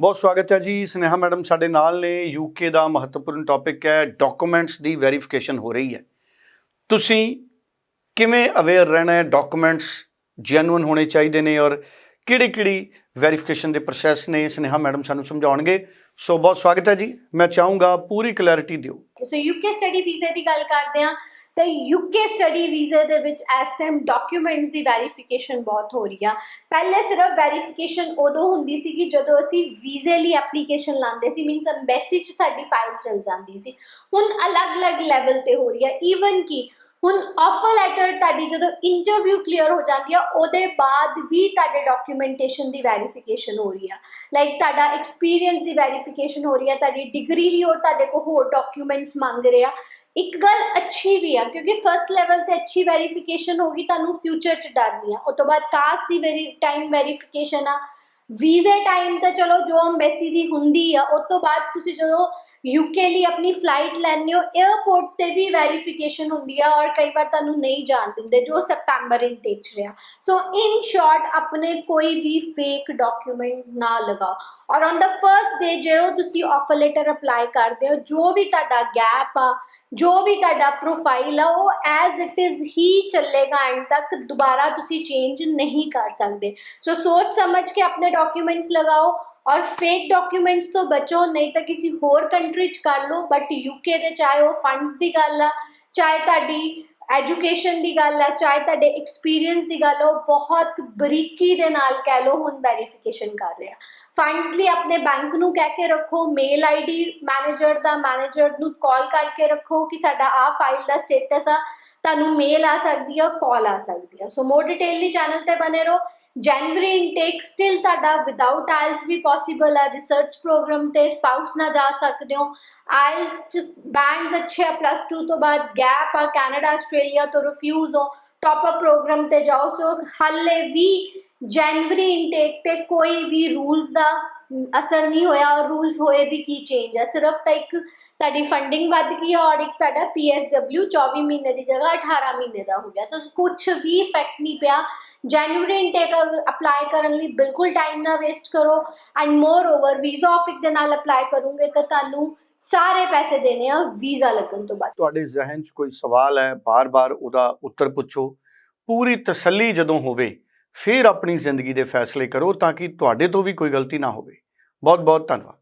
ਬਹੁਤ ਸਵਾਗਤ ਹੈ ਜੀ। ਸਨੇਹਾ ਮੈਡਮ ਸਾਡੇ ਨਾਲ ਨੇ। ਯੂਕੇ ਦਾ ਮਹੱਤਵਪੂਰਨ ਟੌਪਿਕ ਹੈ ਡਾਕੂਮੈਂਟਸ ਦੀ ਵੈਰੀਫਿਕੇਸ਼ਨ ਹੋ ਰਹੀ ਹੈ। ਤੁਸੀਂ ਕਿਵੇਂ ਅਵੇਅਰ ਰਹਿਣਾ ਹੈ? ਡਾਕੂਮੈਂਟਸ ਜੈਨੂਇਨ ਹੋਣੇ ਚਾਹੀਦੇ ਨੇ ਔਰ ਕਿਹੜੀ ਕਿਹੜੀ ਵੈਰੀਫਿਕੇਸ਼ਨ ਦੇ ਪ੍ਰੋਸੈਸ ਨੇ? ਸਨੇਹਾ ਮੈਡਮ ਸਾਨੂੰ ਸਮਝਾਉਣਗੇ। ਸੋ ਬਹੁਤ ਸਵਾਗਤ ਹੈ ਜੀ। ਮੈਂ ਚਾਹੂੰਗਾ ਪੂਰੀ ਕਲੈਰਿਟੀ ਦਿਓ। ਸੋ ਯੂਕੇ ਸਟੱਡੀ ਵੀਜ਼ੇ ਦੀ ਗੱਲ ਕਰਦੇ ਹਾਂ ਤਾਂ ਯੂਕੇ ਸਟੱਡੀ ਵੀਜ਼ੇ ਦੇ ਵਿੱਚ ਇਸ ਟਾਈਮ ਡਾਕੂਮੈਂਟਸ ਦੀ ਵੈਰੀਫਿਕੇਸ਼ਨ ਬਹੁਤ ਹੋ ਰਹੀ ਆ। ਪਹਿਲੇ ਸਿਰਫ ਵੈਰੀਫਿਕੇਸ਼ਨ ਉਦੋਂ ਹੁੰਦੀ ਸੀ ਕਿ ਜਦੋਂ ਅਸੀਂ ਵੀਜ਼ੇ ਲਈ ਐਪਲੀਕੇਸ਼ਨ ਲਾਉਂਦੇ ਸੀ ਮੀਨਸ ਐਮਬੈਸੀ 'ਚ ਸਾਡੀ ਫਾਈਲ ਚਲ ਜਾਂਦੀ ਸੀ। ਹੁਣ ਅਲੱਗ-ਅਲੱਗ ਲੈਵਲ ਤੇ ਹੋ ਰਹੀ ਆ। ਈਵਨ ਕਿ ਹੁਣ ਆਫਰ ਲੈਟਰ ਤੁਹਾਡੀ ਜਦੋਂ ਇੰਟਰਵਿਊ ਕਲੀਅਰ ਹੋ ਜਾਂਦੀ ਆ, ਉਹਦੇ ਬਾਅਦ ਵੀ ਤੁਹਾਡੇ ਡਾਕੂਮੈਂਟੇਸ਼ਨ ਦੀ ਵੈਰੀਫਿਕੇਸ਼ਨ ਹੋ ਰਹੀ ਆ। ਲਾਈਕ ਤੁਹਾਡਾ ਐਕਸਪੀਰੀਅੰਸ ਦੀ ਵੈਰੀਫਿਕੇਸ਼ਨ ਹੋ ਰਹੀ ਆ, ਤੁਹਾਡੀ ਡਿਗਰੀ ਲਈ ਔਰ ਤੁਹਾਡੇ ਕੋਲ ਹੋਰ ਡਾਕੂਮੈਂਟਸ ਮੰਗ ਰਹੇ ਆ। ਇੱਕ ਗੱਲ ਅੱਛੀ ਵੀ ਆ, ਕਿਉਂਕਿ ਫਰਸਟ ਲੈਵਲ ਤੇ ਅੱਛੀ ਵੈਰੀਫਿਕੇਸ਼ਨ ਹੋਗੀ ਤੁਹਾਨੂੰ ਫਿਊਚਰ ਚ ਡਰ ਨਹੀਂ ਆ। ਉਸ ਤੋਂ ਬਾਅਦ ਕਾਸਟ ਦੀ ਵੈਰੀ ਟਾਈਮ ਵੈਰੀਫਿਕੇਸ਼ਨ ਆ। ਵੀਜ਼ੇ ਟਾਈਮ ਤਾਂ ਚਲੋ ਜੋ ਅੰਬੈਸੀ ਦੀ ਹੁੰਦੀ ਆ ਉਸ ਤੋਂ ਬਾਅਦ ਤੁਸੀਂ ਜਦੋਂ ਯੂਕੇ ਲਈ ਆਪਣੀ ਫਲਾਈਟ ਲੈਣੇ ਹੋ 에어ਪੋਰਟ ਤੇ ਵੀ ਵੈਰੀਫਿਕੇਸ਼ਨ ਹੁੰਦੀ ਆ ਔਰ ਕਈ ਵਾਰ ਤੁਹਾਨੂੰ ਨਹੀਂ ਜਾਣ ਦਿੰਦੇ ਜੋ ਸਪਟੈਂਬਰ ਇਨਟੇਕ ਚ ਰਿਹਾ। ਸੋ ਇਨ ਸ਼ਾਰਟ ਆਪਣੇ ਕੋਈ ਵੀ ਫੇਕ ਡਾਕੂਮੈਂਟ ਨਾ ਲਗਾਓ। ਔਰ ਔਨ ਦਾ ਫਰਸਟ ਡੇ ਜਦੋਂ ਤੁਸੀਂ ਆਫਰ ਲੈਟਰ ਅਪਲਾਈ ਕਰਦੇ ਹੋ, ਜੋ ਵੀ ਤੁਹਾਡਾ ਗੈਪ ਆ, ਜੋ ਵੀ ਤੁਹਾਡਾ ਪ੍ਰੋਫਾਈਲ ਆ, ਉਹ ਐਜ਼ ਇਟ ਇਜ਼ ਹੀ ਚੱਲੇਗਾ ਐਂਡ ਤੱਕ, ਦੁਬਾਰਾ ਤੁਸੀਂ ਚੇਂਜ ਨਹੀਂ ਕਰ ਸਕਦੇ। ਸੋ ਸੋਚ ਸਮਝ ਕੇ ਆਪਣੇ ਡਾਕੂਮੈਂਟਸ ਲਗਾਓ। ਔਰ ਫੇਕ ਡਾਕੂਮੈਂਟਸ ਤੋਂ ਬਚੋ, ਨਹੀਂ ਤਾਂ ਕਿਸੇ ਹੋਰ ਕੰਟਰੀ 'ਚ ਕਰ ਲਓ ਬਟ ਯੂਕੇ ਦੇ ਚਾਹੇ ਉਹ ਫੰਡਸ ਦੀ ਗੱਲ ਆ, ਚਾਹੇ ਤੁਹਾਡੀ ਐਜੂਕੇਸ਼ਨ ਦੀ ਗੱਲ ਆ, ਚਾਹੇ ਤੁਹਾਡੇ ਐਕਸਪੀਰੀਅੰਸ ਦੀ ਗੱਲ ਆ, ਉਹ ਬਹੁਤ ਬਰੀਕੀ ਦੇ ਨਾਲ ਕਹਿ ਲਓ, ਹੁਣ ਵੈਰੀਫਿਕੇਸ਼ਨ ਕਰ ਰਿਹਾ ਫੰਡਸ ਲਈ ਆਪਣੇ ਬੈਂਕ ਨੂੰ ਕਹਿ ਕੇ ਰੱਖੋ ਮੇਲ ਆਈਡੀ ਮੈਨੇਜਰ ਦਾ ਮੈਨੇਜਰ ਨੂੰ ਕਾਲ ਕਰਕੇ ਰੱਖੋ ਕਿ ਸਾਡਾ ਆ ਫਾਈਲ ਦਾ ਸਟੇਟਸ ਆ, ਤੁਹਾਨੂੰ ਮੇਲ ਆ ਸਕਦੀ ਆ ਕਾਲ ਆ ਸਕਦੀ ਆ। ਸੋ ਮੋਰ ਡਿਟੇਲ ਲਈ ਚੈਨਲ ਤੇ ਬਨੇ ਰਹੋ। ਜਨਵਰੀ ਇਨਟੇਕ ਸਟਿਲ ਤੁਹਾਡਾ ਵਿਦਆਊਟ ਆਇਲਸ ਵੀ ਪੋਸੀਬਲ ਹੈ। ਰਿਸਰਚ ਪ੍ਰੋਗਰਾਮ ਤੇ ਸਪਾਊਸ ਨਾ ਜਾ ਸਕਦੇ ਹੋ। ਆਇਲਸ ਚ ਬੈਂਡਸ ਅੱਛੇ ਆ ਪਲੱਸ 2 ਤੋਂ ਬਾਅਦ ਗੈਪ ਆ। ਕੈਨੇਡਾ, ਆਸਟ੍ਰੇਲੀਆ ਤੋਂ ਰਿਫਿਊਜ਼ ਹੋ। ਟਾਪ ਅਪ ਪ੍ਰੋਗਰਾਮ ਤੇ ਜਾਓ। ਸੋ ਹਾਲੇ ਵੀ ਜਨਵਰੀ ਇਨਟੇਕ ਤੇ ਕੋਈ ਵੀ ਰੂਲਸ ਦਾ ਅਸਰ ਨਹੀਂ ਹੋਇਆ ਔਰ ਰੂਲਸ ਹੋਏ ਵੀ ਕੀ ਚੇਂਜ ਹੈ ਸਿਰਫ ਤਾਂ ਇੱਕ ਤੁਹਾਡੀ ਫੰਡਿੰਗ ਵੱਧ ਗਈ ਔਰ ਇੱਕ ਤੁਹਾਡਾ PSW 24 ਮਹੀਨੇ ਦੀ ਜਗ੍ਹਾ 18 ਮਹੀਨੇ ਦਾ ਹੋ ਗਿਆ। ਤਾਂ ਕੁਝ ਵੀ ਇਫੈਕਟ ਨਹੀਂ ਪਿਆ। ਜਨਵਰੀ ਇਨਟੇਕ ਅਪਲਾਈ ਕਰਨ ਲਈ ਬਿਲਕੁਲ ਟਾਈਮ ਨਾ ਵੇਸਟ ਕਰੋ ਐਂਡ ਮੋਰ ਓਵਰ ਵੀਜ਼ਾ ਆਫਿਕ ਦੇ ਨਾਲ ਅਪਲਾਈ ਕਰੋਗੇ ਤਾਂ ਤੁਹਾਨੂੰ ਸਾਰੇ ਪੈਸੇ ਦੇਣੇ ਆ ਵੀਜ਼ਾ ਲੱਗਣ ਤੋਂ ਬਾਅਦ। ਤੁਹਾਡੇ ਜ਼ਿਹਨ 'ਚ ਕੋਈ ਸਵਾਲ ਹੈ? ਬਾਰ-ਬਾਰ ਉਹਦਾ ਉੱਤਰ ਪੁੱਛੋ। ਪੂਰੀ ਤਸੱਲੀ ਜਦੋਂ ਹੋਵੇ ਫਿਰ ਆਪਣੀ ਜ਼ਿੰਦਗੀ ਦੇ ਫੈਸਲੇ ਕਰੋ ਤਾਂ ਕਿ ਤੁਹਾਡੇ ਤੋਂ ਵੀ ਕੋਈ ਗਲਤੀ ਨਾ ਹੋਵੇ। ਬਹੁਤ ਬਹੁਤ ਧੰਨਵਾਦ।